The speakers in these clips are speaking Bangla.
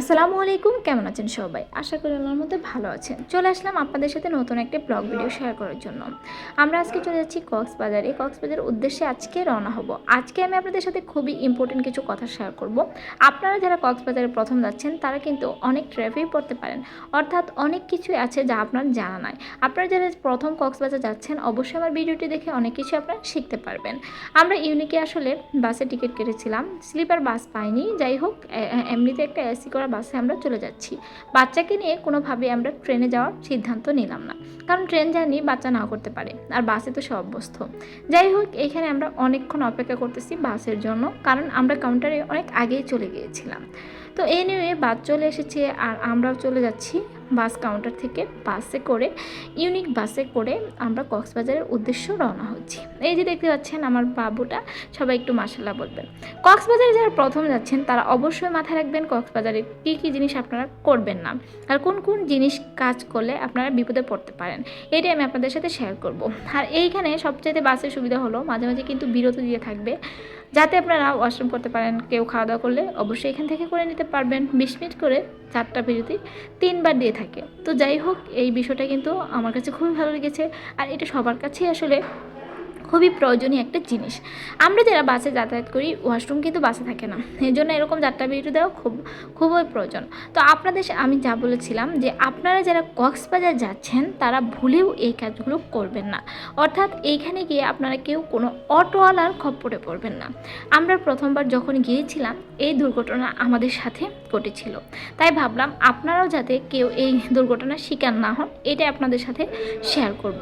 আসসালামু আলাইকুম, কেমন আছেন সবাই? আশা করি আল্লাহর মধ্যে ভালো আছেন। চলে আসলাম আপনাদের সাথে নতুন একটা ব্লগ ভিডিও শেয়ার করার জন্য। আমরা আজকে চলে যাচ্ছি কক্সবাজারে। কক্সবাজারের উদ্দেশ্যে আজকে রওনা হব। আজকে আমি আপনাদের সাথে খুবই ইম্পর্টেন্ট কিছু কথা শেয়ার করব। আপনারা যারা কক্সবাজারে প্রথম যাচ্ছেন, তারা কিন্তু অনেক ট্র্যাফিক পড়তে পারেন। অর্থাৎ অনেক কিছু আছে যা আপনার জানা নাই। আপনারা যারা প্রথম কক্সবাজার যাচ্ছেন, অবশ্যই আমার ভিডিওটি দেখে অনেক কিছু আপনারা শিখতে পারবেন। আমরা ইউনিকে আসলে বাসে টিকিট কেটেছিলাম। স্লিপার বাস পাইনি। যাই হোক এমনিতে একটা এসি করা বাসে আমরা চলে যাচ্ছি। বাচ্চাকে নিয়ে কোনোভাবে আমরা ট্রেনে যাওয়ার সিদ্ধান্ত নিলাম না। কারণ ট্রেন জার্নি বাচ্চা নাও করতে পারে, আর বাসে তো সে অভ্যস্ত। যাই হোক, এখানে আমরা অনেকক্ষণ অপেক্ষা করতেছি বাসের জন্য, কারণ আমরা কাউন্টারে অনেক আগেই চলে গিয়েছিলাম। তো এই নিয়ে বাস চলে এসেছে, আর আমরাও চলে যাচ্ছি। বাস কাউন্টার থেকে বাসে করে ইউনিক বাসে করে আমরা কক্সবাজারের উদ্দেশ্য রওনা হচ্ছি। এই যে দেখতে পাচ্ছেন আমার বাবুটা, সবাই একটু মাসাল্লাহ বলবেন। কক্সবাজারে যারা প্রথম যাচ্ছেন, তারা অবশ্যই মাথায় রাখবেন কক্সবাজারে কী কী জিনিস আপনারা করবেন না। আর কোন কোন জিনিস কাজ করলে আপনারা বিপদে পড়তে পারেন, এটাই আমি আপনাদের সাথে শেয়ার করব। আর এইখানে সবচাইতে বাসের সুবিধা হলো, মাঝে মাঝে কিন্তু বিরতি দিয়ে থাকবে। যাতে আপনারা ওয়াশরুম করতে পারেন, কেউ খাওয়া দাওয়া করলে অবশ্যই এখান থেকে করে নিতে পারবেন। বিশ মিনিট করে চারটা বিরতি তিনবার দিয়ে থাকে। তো যাই হোক, এই বিষয়টা কিন্তু আমার কাছে খুবই ভালো লেগেছে। আর এটা সবার কাছেই আসলে খুবই প্রয়োজনীয় একটা জিনিস। আমরা যারা বাসে যাতায়াত করি ওয়াশরুম কিন্তু বাসে থাকে না। এই জন্য এরকম যাত্রা বিরতি দেওয়া খুব, খুবই প্রয়োজন। তো আপনাদের আমি যা বলেছিলাম যে, আপনারা যারা কক্সবাজার যাচ্ছেন, তারা ভুলেও এই কাজগুলো করবেন না। অর্থাৎ এইখানে গিয়ে আপনারা কেউ কোনো অটোওয়ালার খপ্পরে পড়বেন না। আমরা প্রথমবার যখন গিয়েছিলাম, এই দুর্ঘটনা আমাদের সাথে ঘটেছিল। তাই ভাবলাম আপনারাও যাতে কেউ এই দুর্ঘটনার শিকার না হন, এটাই আপনাদের সাথে শেয়ার করব।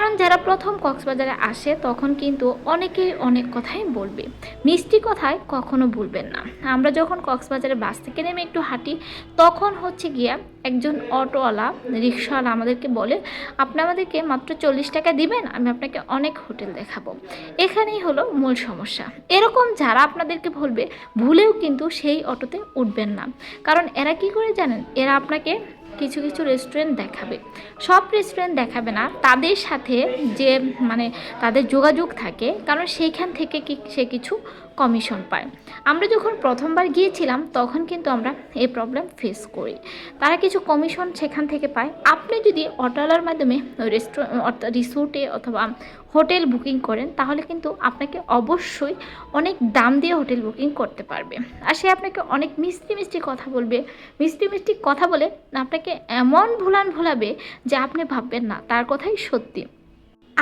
কারণ যারা প্রথম কক্সবাজারে আসে, তখন কিন্তু অনেকেই অনেক কথাই বলবে। মিষ্টি কথায় কখনো ভুলবেন না। আমরা যখন কক্সবাজারে বাস থেকে নেমে একটু হাঁটি, তখন হচ্ছে গিয়া একজন অটোওয়ালা, রিক্সাওয়ালা আমাদেরকে বলে, আপনি আমাদেরকে মাত্র চল্লিশ টাকা দিবেন, আমি আপনাকে অনেক হোটেল দেখাবো। এখানেই হলো মূল সমস্যা। এরকম যারা আপনাদেরকে বলবে, ভুলেও কিন্তু সেই অটোতে উঠবেন না। কারণ এরা কি করে জানেন? এরা আপনাকে কিছু কিছু রেস্টুরেন্ট দেখাবে। সব রেস্টুরেন্ট দেখাবে না, তাদের সাথে যে মানে তাদের যোগাযোগ থাকে, কারণ সেইখান থেকে কি সে কিছু কমিশন পায়। আমরা যখন প্রথমবার গিয়েছিলাম, তখন কিন্তু আমরা এই প্রবলেম ফেস করি। তারা কিছু কমিশন সেখান থেকে পায়। আপনি যদি অটোলার মাধ্যমে রেস্টুরেন্ট রিসোর্টে অথবা হোটেল বুকিং করেন, তাহলে কিন্তু আপনাকে অবশ্যই অনেক দাম দিয়ে হোটেল বুকিং করতে পারবে। আর সে আপনাকে অনেক মিষ্টি মিষ্টি কথা বলবে। মিষ্টি মিষ্টি কথা বলে আপনাকে এমন ভুলান ভুলাবে যে আপনি ভাববেন না, তার কথাই সত্যি।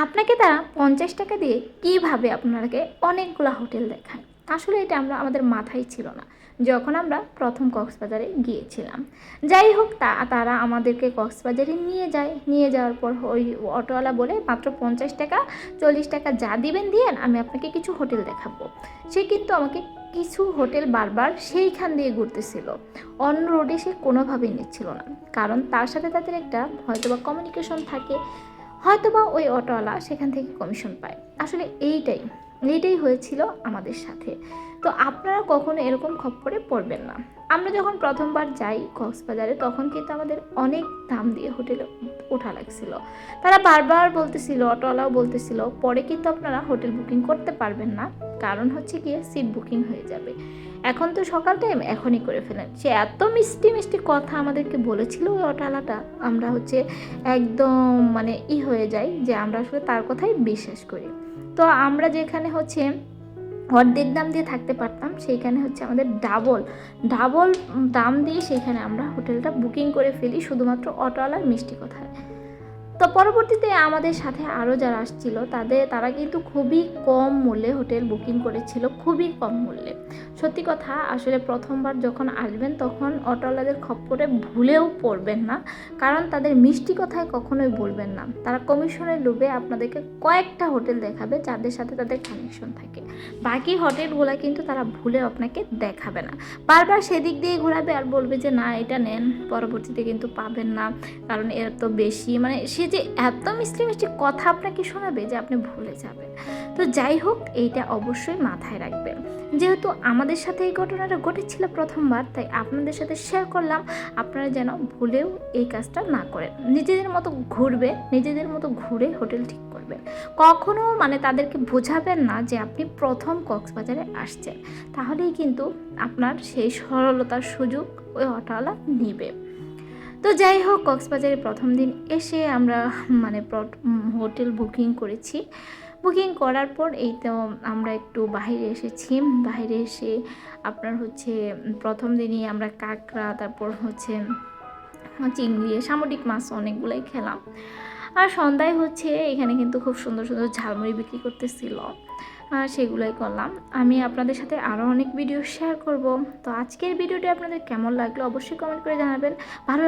আপনাকে তারা পঞ্চাশ টাকা দিয়ে কীভাবে আপনাকে অনেকগুলো হোটেল দেখায়? আসলে এটা আমরা, আমাদের মাথায় ছিল না, যখন আমরা প্রথম কক্সবাজারে গিয়েছিলাম। যাই হোক, তা, তারা আমাদেরকে কক্সবাজারে নিয়ে যায়। নিয়ে যাওয়ার পর ওই অটোওয়ালা বলে, মাত্র পঞ্চাশ টাকা, চল্লিশ টাকা যা দিবেন দিয়েন, আমি আপনাকে কিছু হোটেল দেখাবো। সে কিন্তু আমাকে কিছু হোটেল বারবার সেইখান দিয়ে ঘুরতেছিল। অন্য রোডে সে কোনোভাবেই নিচ্ছিল না। কারণ তার সাথে তাদের একটা হয়তোবা কমিউনিকেশন থাকে। হয়তোবা ওই অটোওয়ালা সেখান থেকে কমিশন পায়। আসলে এইটাই। এইটাই হয়েছিল আমাদের সাথে। তো আপনারা কখনো এরকম খপ্পরে পড়বেন না। আমরা যখন প্রথমবার যাই কক্সবাজারে, তখন কিন্তু আমাদের অনেক দাম দিয়ে হোটেলে ওঠা লাগছিল। তারা বারবার বলতেছিল, অটোওয়ালাও বলতেছিল, পরে কিন্তু আপনারা হোটেল বুকিং করতে পারবেন না। কারণ হচ্ছে গিয়ে সিট বুকিং হয়ে যাবে। এখন তো সকাল টাইম, এখনই করে ফেলেন। সে এত মিষ্টি মিষ্টি কথা আমাদেরকে বলেছিল ওই অটোওয়ালাটা, আমরা হচ্ছে একদম মানে ই হয়ে যাই যে আমরা আসলে তার কথাই বিশ্বাস করি। তো আমরা যেখানে হচ্ছে অর্ধেক দাম দিয়ে থাকতে পারতাম, সেইখানে হচ্ছে আমাদের ডাবল ডাবল দাম দিয়ে সেইখানে আমরা হোটেলটা বুকিং করে ফেলি শুধুমাত্র অটোওয়ালার মিষ্টি কথায়। তো পরবর্তীতে আমাদের সাথে আরও যারা আসছিল, তাদের, তারা কিন্তু খুবই কম মূল্যে হোটেল বুকিং করেছিল, খুবই কম মূল্যে। সত্যি কথা, আসলে প্রথমবার যখন আসবেন তখন অটোওয়ালাদের খপ্পরে ভুলেও পড়বেন না, কারণ তাদের মিষ্টি কথায় কখনোই বলবেন না। তারা কমিশনের লোভে আপনাদেরকে কয়েকটা হোটেল দেখাবে যাদের সাথে তাদের কানেকশন থাকে। বাকি হোটেলগুলো কিন্তু তারা ভুলে আপনাকে দেখাবে না। বারবার সেদিক দিয়ে ঘোরাবে আর বলবে যে, না, এটা নেন, পরবর্তীতে কিন্তু পাবেন না, কারণ এর তো বেশি। মানে সে যে এত মিষ্টি মিষ্টি কথা আপনাকে শোনাবে যে আপনি ভুলে যাবেন। তো যাই হোক, এইটা অবশ্যই মাথায় রাখবেন। যেহেতু আমাদের সাথে এই ঘটনাটা ঘটেছিল প্রথমবার, তাই আপনাদের সাথে শেয়ার করলাম। আপনারা যেন ভুলেও এই কাজটা না করেন। নিজেদের মতো ঘুরবে, নিজেদের মতো ঘুরে হোটেল ঠিক করবেন। কখনো মানে তাদেরকে বোঝাবেন না যে আপনি প্রথম কক্সবাজারে আসছেন। তাহলেই কিন্তু আপনার সেই সরলতার সুযোগ ওই অটোওয়ালা নেবে। তো যাই হোক, কক্সবাজারে প্রথম দিন এসে আমরা মানে হোটেল বুকিং করেছি। বুকিং করার পর এই তো আমরা একটু বাইরে এসেছি। বাইরে এসে আপনার হচ্ছে প্রথম দিনই আমরা কাঁকড়া, তারপর হচ্ছে, চিংড়ি, সামুদ্রিক মাছ অনেকগুলোই খেলাম। আর সন্ধ্যায় হচ্ছে এখানে কিন্তু খুব সুন্দর সুন্দর ঝালমুড়ি বিক্রি করতেছিল। সেগুলোই করলাম। আমি আপনাদের সাথে আরও অনেক ভিডিও শেয়ার করব। তো আজকের ভিডিওটি আপনাদের কেমন লাগল অবশ্যই কমেন্ট করে জানাবেন। ভালো